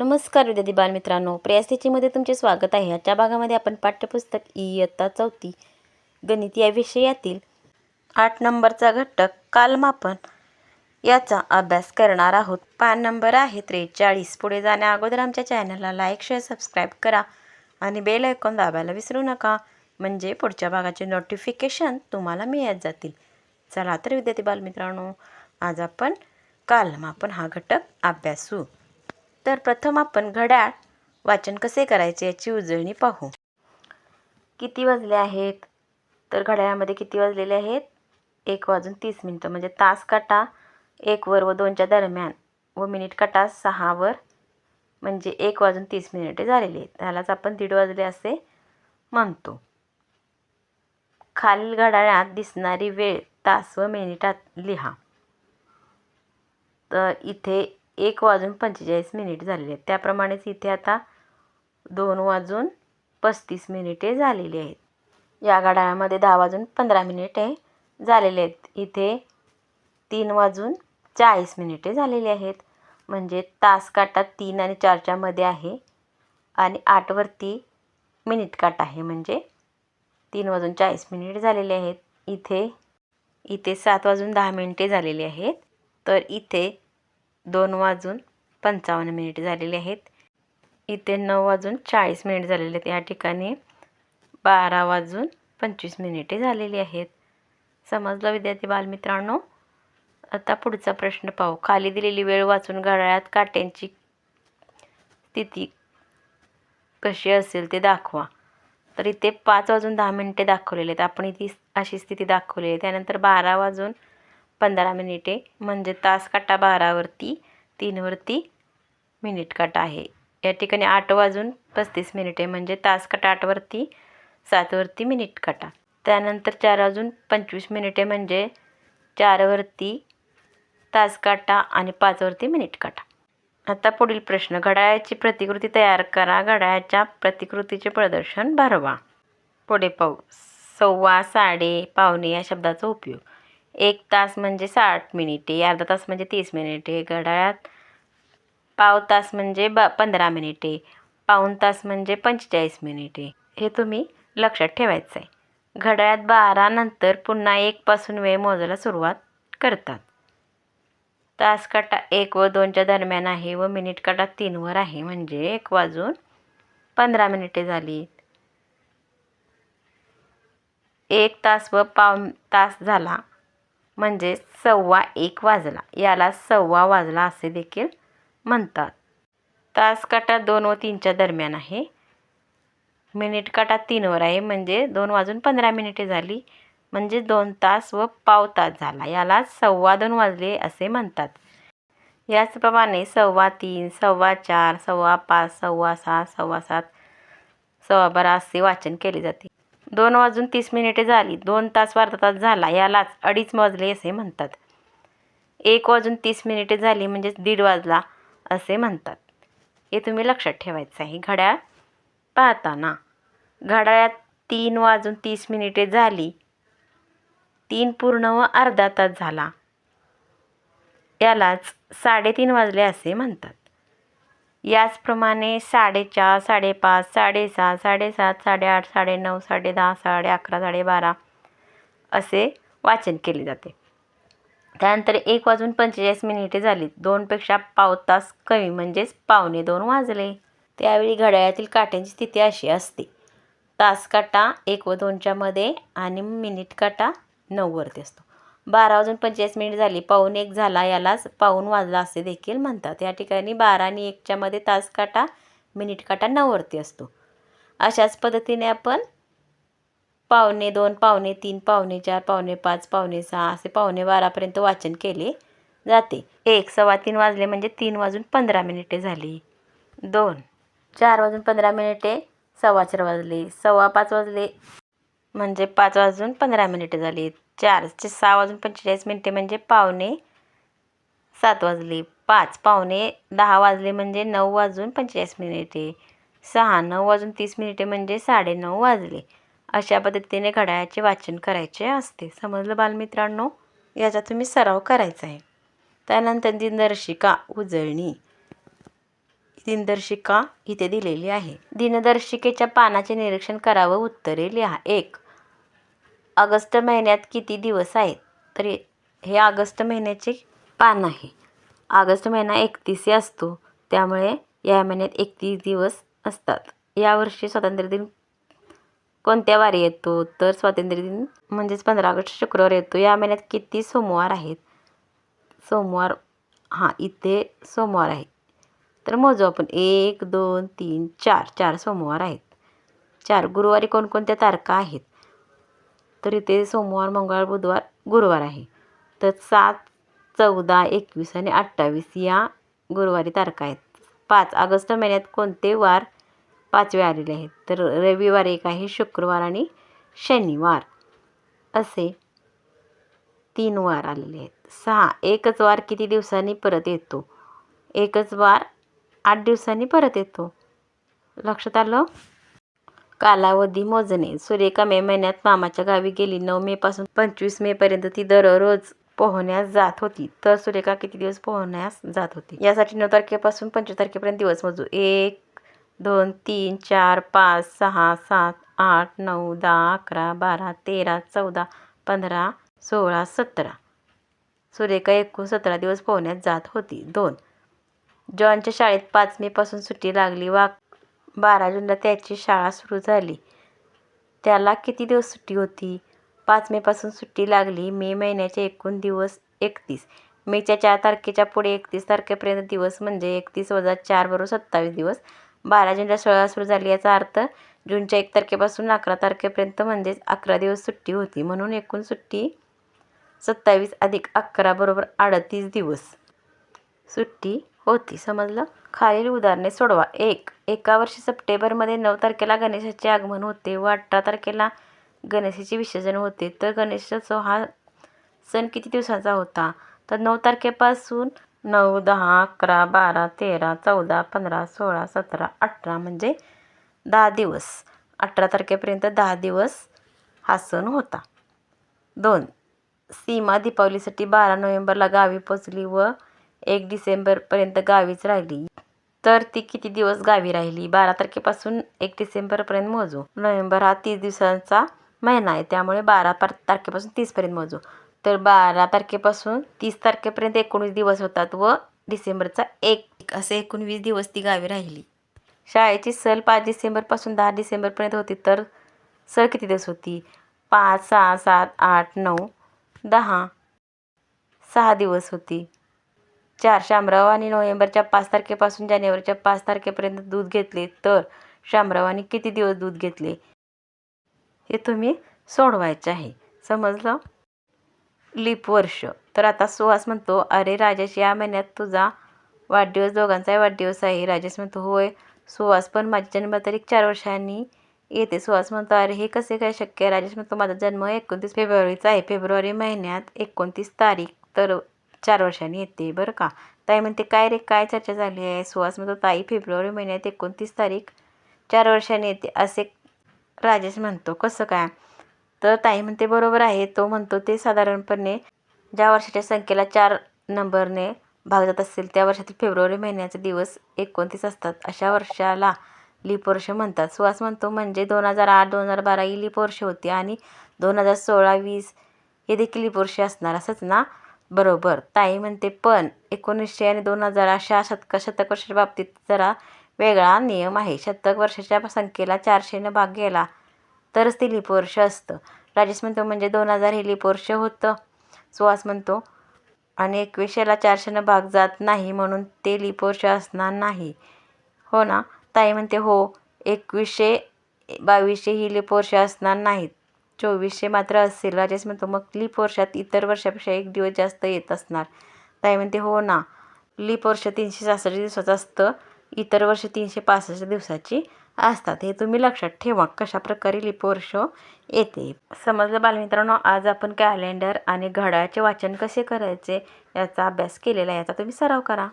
नमस्कार विद्यार्थी बालमित्रांनो. प्रियास्थितीमध्ये तुमचे स्वागत आहे. आजच्या भागामध्ये आपण पाठ्यपुस्तक इयत्ता चौथी गणित या विषयातील आठ नंबरचा घटक कालमापन याचा अभ्यास करणार आहोत. पान नंबर आहे त्रेचाळीस. पुढे जाण्या अगोदर आमच्या चॅनलला लाईक शेअर सबस्क्राईब करा आणि बेल ऐकून दाबायला विसरू नका. म्हणजे पुढच्या भागाचे नोटिफिकेशन तुम्हाला मिळत जातील. चला तर विद्यार्थी बालमित्रांनो आज आपण कालमापन हा घटक अभ्यासू. तर प्रथम आपण घड्याळ वाचन कसे करायचे याची उजळणी पाहू. किती वाजले आहेत? तर घड्याळामध्ये किती वाजलेले आहेत? एक वाजून तीस मिनटं म्हणजे तास काटा एकवर व दोनच्या दरम्यान व मिनिट काटा सहावर म्हणजे एक वाजून तीस मिनिटे झालेली आहेत. त्यालाच आपण दीड वाजले असे म्हणतो. खालील घड्याळात दिसणारी वेळ तास व मिनिटात लिहा. तर इथे एक वाजून पंचेचाळीस मिनिट झालेले आहेत. त्याप्रमाणेच इथे आता दोन वाजून पस्तीस मिनिटे झालेली आहेत. या घड्याळामध्ये दहा वाजून पंधरा मिनिटे झालेले आहेत. इथे तीन वाजून चाळीस मिनिटे झालेली आहेत. म्हणजे तास काटा तीन आणि चारच्यामध्ये आहे आणि आठवरती मिनिट काट आहे. म्हणजे तीन वाजून चाळीस मिनिट झालेले आहेत. इथे इथे सात वाजून दहा मिनिटे झालेली आहेत. तर इथे दोन वाजून पंचावन्न मिनिट झालेले आहेत. इथे नऊ वाजून चाळीस मिनिट झालेले आहेत. या ठिकाणी बारा वाजून पंचवीस मिनिटे झालेली आहेत. समजलं विद्यार्थी बालमित्रांनो? आता पुढचा प्रश्न पाहू. खाली दिलेली वेळ वाचून घड्याळात काट्यांची स्थिती कशी असेल ते दाखवा. तर इथे पाच वाजून दहा मिनिटे दाखवलेले आहेत. आपण इथे अशी स्थिती दाखवली आहे. त्यानंतर बारा वाजून पंधरा मिनिटे म्हणजे तास काटा बारावरती तीनवरती मिनिट काटा आहे. या ठिकाणी आठ वाजून पस्तीस मिनिटे म्हणजे तास काटा आठवरती सातवरती मिनिट काटा. त्यानंतर चार वाजून पंचवीस मिनिटे म्हणजे चारवरती तास काटा आणि पाचवरती मिनिट काटा. आता पुढील प्रश्न घड्याळाची प्रतिकृती तयार करा. घड्याळाच्या प्रतिकृतीचे प्रदर्शन भरवा. पुढे पाहू. सव्वा साडे पावणे या शब्दाचा उपयोग. एक तास म्हणजे साठ मिनिटे अर्धा तास म्हणजे तीस मिनिटे घड्याळात पाव तास म्हणजे ब पंधरा मिनिटे पाऊण तास म्हणजे पंचेचाळीस मिनिटे. हे तुम्ही लक्षात ठेवायचं आहे घड्याळात बारानंतर पुन्हा एकपासून वेळ मोजायला सुरुवात करतात. तास काटा एक व दोनच्या दरम्यान आहे व मिनिट काटा तीनवर आहे. म्हणजे एक वाजून पंधरा मिनिटे झाली. एक तास व पाव तास झाला. म्हणजे सव्वा एक वाजला. याला सव्वा वाजला असे देखील म्हणतात. तास काटा दोन व तीनच्या दरम्यान आहे. मिनिट काटा तीनवर आहे. म्हणजे दोन वाजून पंधरा मिनिटे झाली. म्हणजे दोन तास व पाव तास झाला. याला सव्वा दोन वाजले असे म्हणतात. याचप्रमाणे सव्वा तीन सव्वा चार सव्वा पाच सव्वा सहा सव्वा सात सव्वा बारा असे वाचन केले जाते. दोन वाजून तीस मिनिटे झाली. दोन तास अर्धा तास झाला. यालाच अडीच वाजले असे म्हणतात. एक वाजून तीस मिनिटे झाली म्हणजेच दीड वाजला असे म्हणतात. हे तुम्ही लक्षात ठेवायचं आहे. घड्याळ पाहताना. घड्याळात तीन वाजून तीस मिनिटे झाली. तीन पूर्ण व अर्धा तास झाला. यालाच साडेतीन वाजले असे म्हणतात. याचप्रमाणे साडेचार साडेपाच साडेसहा साडेसात साडेआठ साडेनऊ साडेदहा साडे अकरा साडेबारा असे वाचन केले जाते. त्यानंतर एक वाजून पंचेचाळीस मिनिटे झाली. दोनपेक्षा पाव तास कमी म्हणजेच पावणे दोन वाजले. त्यावेळी घड्याळातील काट्यांची स्थिती अशी असते. तास काटा एक व दोनच्या मध्ये आणि मिनिट काटा नऊवरती असतो. बारा वाजून पंचेचाळीस मिनिट झाली. पाऊण एक झाला यालाच पाऊण वाजला असे देखील म्हणतात. या ठिकाणी बारा आणि एकच्यामध्ये तास काटा मिनिट काटा नऊवरती असतो. अशाच पद्धतीने आपण पावणे दोन पावणे तीन पावणे चार पावणे पाच पावणे सहा असे पावणे बारापर्यंत वाचन केले जाते. एक सव्वा तीन वाजले म्हणजे तीन वाजून पंधरा मिनिटे झाली. दोन चार वाजून पंधरा मिनिटे सव्वा चार वाजले. सव्वा पाच वाजले. म्हणजे पाच वाजून पंधरा मिनिटं झाली. चारचे सहा वाजून पंचेचाळीस मिनिटे म्हणजे पावणे सात वाजले. पाच पावणे दहा वाजले म्हणजे नऊ वाजून पंचेचाळीस मिनिटे. सहा नऊ वाजून तीस मिनिटे म्हणजे साडेनऊ वाजले. अशा पद्धतीने घड्याळाचे वाचन करायचे असते. समजलं बालमित्रांनो? याचा तुम्ही सराव करायचा आहे. त्यानंतर दिनदर्शिका उजळणी. दिनदर्शिका इथे दिलेली आहे. दिनदर्शिकेच्या पानाचे निरीक्षण करा व उत्तरे लिहा. एक ऑगस्ट महिन्यात किती दिवस आहेत? तर हे- ऑगस्ट महिन्याचे पान आहे. ऑगस्ट महिना एकतीसही असतो. त्यामुळे या महिन्यात एकतीस दिवस असतात. यावर्षी स्वातंत्र्य दिन कोणत्या वारी येतो? तर स्वातंत्र्य दिन म्हणजेच पंधरा ऑगस्ट शुक्रवार येतो. या महिन्यात किती सोमवार आहेत? सोमवार हां इथे सोमवार आहे. तर मोजू आपण. एक दोन तीन चार. चार सोमवार आहेत. चार गुरुवारी कोणकोणत्या तारखा आहेत? तर इथे सोमवार मंगळवार बुधवार गुरुवार आहे. तर सात चौदा एकवीस आणि अठ्ठावीस या गुरुवारी तारखा आहेत. पाच ऑगस्ट महिन्यात कोणते वार पाचवे आलेले आहेत? तर रविवार एक आहे शुक्रवार आणि शनिवार. असे तीन वार आलेले आहेत. सहा एकच वार किती दिवसांनी परत येतो? एकच वार आठ दिवसांनी परत येतो. लक्षात आलं? कालावधी मोजणे. सुरेखा मे महिन्यात मामाच्या गावी गेली. नऊ मेपासून पंचवीस मेपर्यंत ती दररोज पोहण्यास जात होती. तर सुरेखा किती दिवस पोहण्यास जात होती? यासाठी नऊ तारखेपासून पंचवीस तारखेपर्यंत दिवस मोजू. एक दोन तीन चार पाच सहा सात आठ नऊ दहा अकरा बारा तेरा चौदा पंधरा सोळा सतरा. सुरेखा एकूण सतरा दिवस पोहण्यात जात होती. दोन जॉनच्या शाळेत पाच मेपासून सुट्टी लागली. वा बारा जूनला त्याची शाळा सुरू झाली. त्याला किती दिवस सुट्टी होती? पाच मेपासून सुट्टी लागली. मे महिन्याचे एकूण दिवस एकतीस. मेच्या चार तारखेच्या पुढे एकतीस तारखेपर्यंत दिवस म्हणजे एकतीस वजा चार बरोबर सत्तावीस दिवस. बारा जूनला शाळा सुरू झाली याचा अर्थ जूनच्या एक तारखेपासून अकरा तारखेपर्यंत म्हणजेच अकरा दिवस सुट्टी होती. म्हणून एकूण सुट्टी सत्तावीस अधिक अकरा बरोबर अडतीस दिवस. सुट्टी होती. समजलं? खालील उदाहरणे सोडवा. एक एका वर्षी सप्टेंबरमध्ये नऊ तारखेला गणेशाचे आगमन होते व अठरा तारखेला गणेशाचे विसर्जन होते. तर गणेशोत्सव हा सण किती दिवसांचा होता? तर नऊ तारखेपासून नऊ दहा अकरा बारा तेरा चौदा पंधरा सोळा सतरा अठरा म्हणजे दहा दिवस. अठरा तारखेपर्यंत दहा दिवस हा सण होता. दोन सीमा दीपावलीसाठी बारा नोव्हेंबरला गावी पोचली व एक डिसेंबरपर्यंत गावीच राहिली. तर ती किती दिवस गावी राहिली? बारा तारखेपासून एक डिसेंबरपर्यंत मोजू. नोव्हेंबर हा तीस दिवसांचा महिना आहे त्यामुळे बारा पार तारखेपासून तीसपर्यंत मोजू. तर बारा तारखेपासून तीस तारखेपर्यंत एकोणीस दिवस होतात व डिसेंबरचा एक. असे एकोणवीस दिवस ती गावी राहिली. शाळेची सल पाच डिसेंबरपासून दहा डिसेंबरपर्यंत होती तर सल किती दिवस होती? पाच सहा सात आठ नऊ दहा सहा दिवस होती. चार शामरावानी नोव्हेंबरच्या पाच तारखेपासून जानेवारीच्या पाच तारखेपर्यंत दूध घेतले तर शामरावांनी किती दिवस दूध घेतले? हे तुम्ही सोडवायचे आहे. समजलं? लीप वर्ष. तर आता सुहास म्हणतो अरे राजेश या महिन्यात तुझा वाढदिवस दोघांचाही वाढदिवस आहे. राजेश म्हणतो होय. सुहास पण माझी जन्मतारीख चार वर्षांनी येते. सुहास म्हणतो अरे हे कसे काय शक्य आहे? राजेश म्हणतो माझा जन्म एकोणतीस फेब्रुवारीचा आहे. फेब्रुवारी महिन्यात एकोणतीस तारीख तर चार वर्षांनी येते बरं का? ताई म्हणते काय रे काय चर्चा झाली आहे? सुहास म्हणतो ताई फेब्रुवारी महिन्यात एकोणतीस तारीख चार वर्षांनी येते असे राजेश म्हणतो. कसं काय? तर ताई म्हणते बरोबर आहे. तो म्हणतो ते साधारणपणे ज्या वर्षाच्या संख्येला चार नंबरने भाग जात असेल त्या वर्षातील फेब्रुवारी महिन्याचे दिवस एकोणतीस असतात. अशा वर्षाला लीप वर्ष म्हणतात. सुहास म्हणतो म्हणजे दोन हजार आठ दोन हजार बारा ही लीप वर्ष होती आणि दोन हजार सोळा वीस हे देखील लीप वर्ष असणार असंच ना? बरोबर. ताई म्हणते पण एकोणीसशे आणि दोन हजार अशा शतक शतक वर्षाच्या बाबतीत जरा वेगळा नियम आहे. शतक वर्षाच्या संख्येला चारशेनं भाग गेला तरच ते लीप वर्ष असतं. राजेश म्हणतो म्हणजे दोन हजार हे लीप वर्ष होतं. सुहास म्हणतो आणि एकवीसशेला चारशेनं भाग जात नाही म्हणून ते लीप वर्ष असणार नाही. हो ना? ताई म्हणते हो एकवीसशे बावीसशे ही लीप वर्ष असणार नाहीत. चोवीसशे मात्र असेल. राजेश म्हणतो मग लीप वर्षात इतर वर्षापेक्षा एक दिवस जास्त येत असणार. ताई म्हणते हो ना. लीप वर्ष तीनशे सहासष्ट दिवसाचं असतं. इतर वर्ष तीनशे पासष्ट दिवसाची असतात. हे तुम्ही लक्षात ठेवा कशा प्रकारे वर्ष येते. समजलं बालमित्रांनो आज आपण कॅलेंडर आणि घड्याळचे वाचन कसे करायचे याचा अभ्यास केलेला आहे. याचा तुम्ही सराव करा.